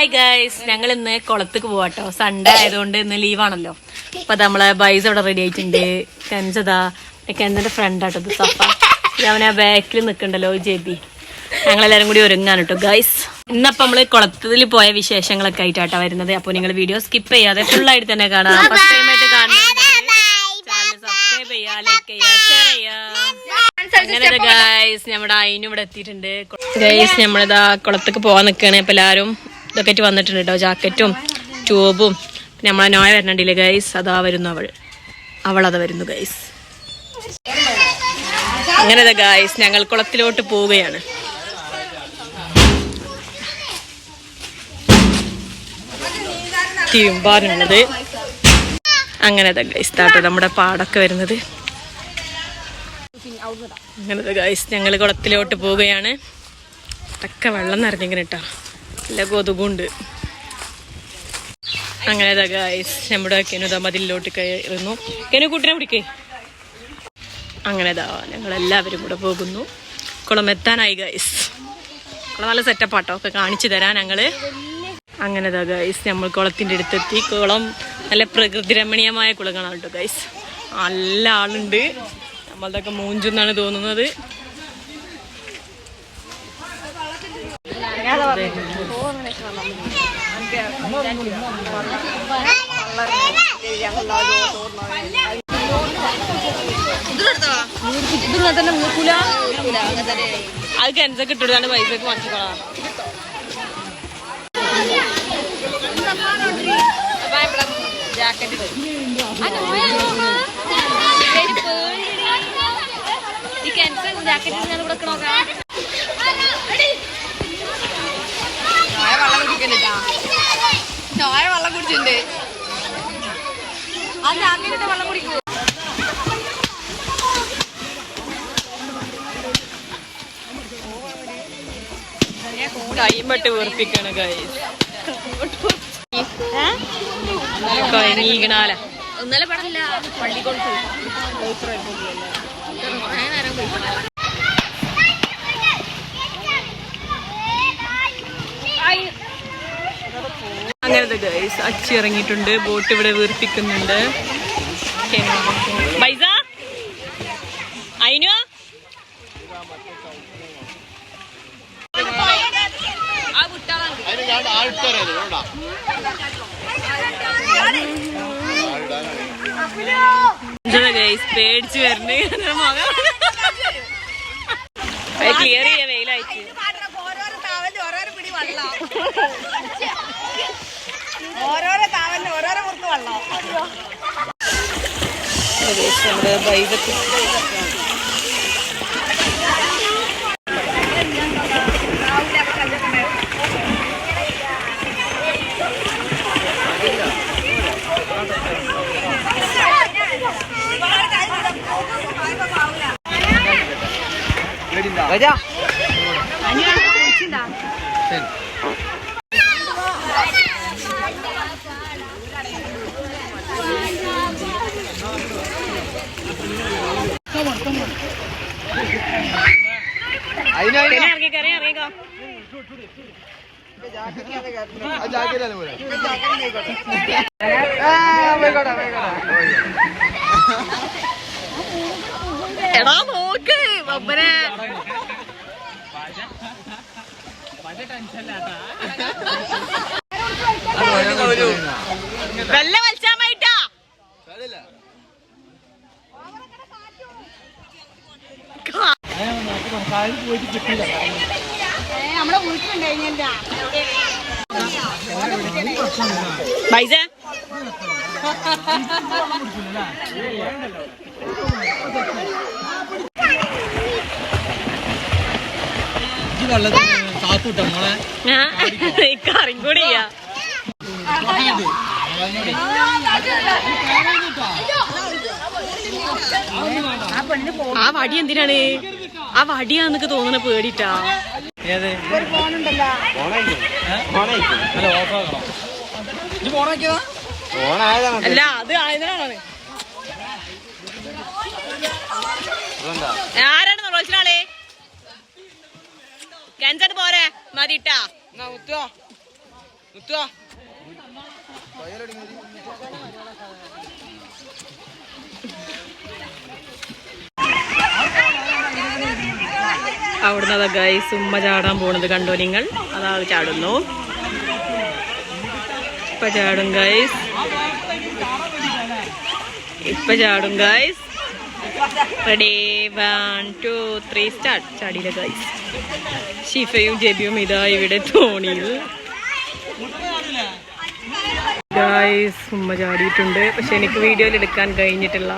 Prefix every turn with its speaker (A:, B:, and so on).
A: Hi guys ഞങ്ങൾ ഇന്ന് കുളത്തേക്ക് പോവാട്ടോ. സൺഡേ ആയതുകൊണ്ട് ഇന്ന് ലീവാണല്ലോ അപ്പൊ നമ്മളെ ബൈസ് അവിടെ റെഡി ആയിട്ടുണ്ട്. കെഞ്ചതാ കെഞ്ചന്റെ ഫ്രണ്ട് ആട്ടോ ഇത് സഫ. അവനെ ബാക്കിൽ നിൽക്കണ്ടല്ലോ ജെബി. ഞങ്ങളെല്ലാരും കൂടി ഒരുങ്ങാൻ കേട്ടോ ഗൈസ് ഇന്നപ്പം നമ്മൾ കുളത്തിൽ പോയ വിശേഷങ്ങളൊക്കെ ആയിട്ടാട്ടോ വരുന്നത്. അപ്പൊ നിങ്ങൾ വീഡിയോ സ്കിപ്പ് ചെയ്യാതെ ഫുൾ ആയിട്ട് തന്നെ കാണാം. ഫസ്റ്റ് ടൈം ആയിട്ട് സബ്സ്ക്രൈബ് ചെയ്യാ ലൈക്ക് ചെയ്യാ ഷെയർ ചെയ്യാ. അങ്ങനെ ഗൈസ് നമ്മുടെ അയിനും ഇവിടെ എത്തിയിട്ടുണ്ട്. ഗൈസ് നമ്മളിതാ കുളത്തേക്ക് പോവാൻ നിൽക്കുകയാണ് അപ്പൊ എല്ലാരും ഇതൊക്കെ വന്നിട്ടുണ്ട് കേട്ടോ ജാക്കറ്റും ട്യൂബും. പിന്നെ നമ്മളെ നോയ വരണ്ടില്ലേ ഗൈസ് അതാ വരുന്നു അവൾ. അവൾ അത് വരുന്നു ഗൈസ് അങ്ങനെ ഗൈസ് ഞങ്ങൾ കുളത്തിലോട്ട് പോവുകയാണ്. തീമ്പാനുള്ളത് അങ്ങനെ ഗൈസ് താട്ടോ നമ്മുടെ പാടൊക്കെ വരുന്നത്. അങ്ങനത്തെ ഗൈസ് ഞങ്ങൾ കുളത്തിലോട്ട് പോവുകയാണ്. അതൊക്കെ വെള്ളം നിറഞ്ഞിങ്ങനെ കേട്ടോ. നല്ല കൊതുകുണ്ട് അങ്ങനെ നമ്മുടെ കെനുത മതിലിലോട്ട് കയറുന്നു. കെനു കൂട്ടിനെ പിടിക്കേ. അങ്ങനെതാ ഞങ്ങൾ എല്ലാവരും കൂടെ പോകുന്നു. കുളം എത്താനായി ഗൈസ് നല്ല സെറ്റപ്പാട്ടോ ഒക്കെ കാണിച്ചു തരാൻ ഞങ്ങൾ. അങ്ങനെതാ ഗൈസ് നമ്മൾ കുളത്തിന്റെ അടുത്തെത്തി. കുളം നല്ല പ്രകൃതി രമണീയമായ കുളങ്ങളാണ് കേട്ടോ ഗൈസ് നല്ല ആളുണ്ട്. നമ്മളതൊക്കെ മൂഞ്ചെന്നാണ് തോന്നുന്നത്. അത് കെൻസൊക്കെ ഇട്ടിട്ടാണ് പൈസക്ക് ജാക്കറ്റ്
B: ഈ ക്യാൻസർ ജാക്കറ്റ് ഞാൻ ഇവിടെ
C: ചോയ വെള്ളം കുടിക്കണ്ടാ ചോയ വെള്ളം കുടിച്ചിട്ടുണ്ട്.
B: ആ ജാക്കറ്റിന്റെ വെള്ളം കുടിക്കൂ.
A: വീർപ്പിക്കാണ്
B: ഇന്നലെ പടമില്ല പള്ളിക്കോട് നേരം പോയി.
A: അങ്ങനത്തെ ഗൈസ് അച്ചി ഇറങ്ങിയിട്ടുണ്ട് ബോട്ട് ഇവിടെ വീർപ്പിക്കുന്നുണ്ട്. പൈസ അയിനോ? പേടിച്ച് വരണേ ക്ലിയർ ചെയ്യാ വെയിലായിട്ട്.
C: ഓരോരോ ഓരോരോ പിടി വെള്ളം. ഓരോരോ താവലിന് ഓരോരോ മുറുക്ക് വെള്ളം.
A: നമ്മുടെ ബൈബത്ത് ഇറങ്ങിക്കോ ഇറങ്ങിക്കോ എടാ നോക്ക് ബബ്ബനെ വെല്ല വലിച്ചാൻ പോയിട്ടാ
C: നമ്മളെ വീട്ടിലുണ്ടായില്ല
A: പോയിട്ട്
D: കാത്തുട്ട മോളെ
A: കറിയും കൂടി ചെയ്യാ ആ വടി എന്തിനാണ്? ആ വടിയാന്നൊക്കെ തോന്നണ പേടിട്ടാ. അല്ല അത് ആയതിനാണ് ആരാണ് വിളിച്ചാളെ ക്യാൻസർ പോരെ. മതിട്ടാ.
D: മുത്തുവാ.
A: അവിടുന്ന് അതാ ഗൈസ് ഉമ്മ ചാടാൻ പോണത് കണ്ടോ നിങ്ങൾ? അതാ ചാടുന്നു. ഇപ്പൊ ചാടും ഗൈസ് ഇപ്പൊ ചാടും guys ready one two three start ചാടിയില്ല guys ഷിഫയും ജെബിയും ഇതാ ഇവിടെ തോണിയിൽ. ഗൈസ് ഉമ്മ ചാടിയിട്ടുണ്ട്. പക്ഷെ എനിക്ക് വീഡിയോയിൽ എടുക്കാൻ കഴിഞ്ഞിട്ടില്ല.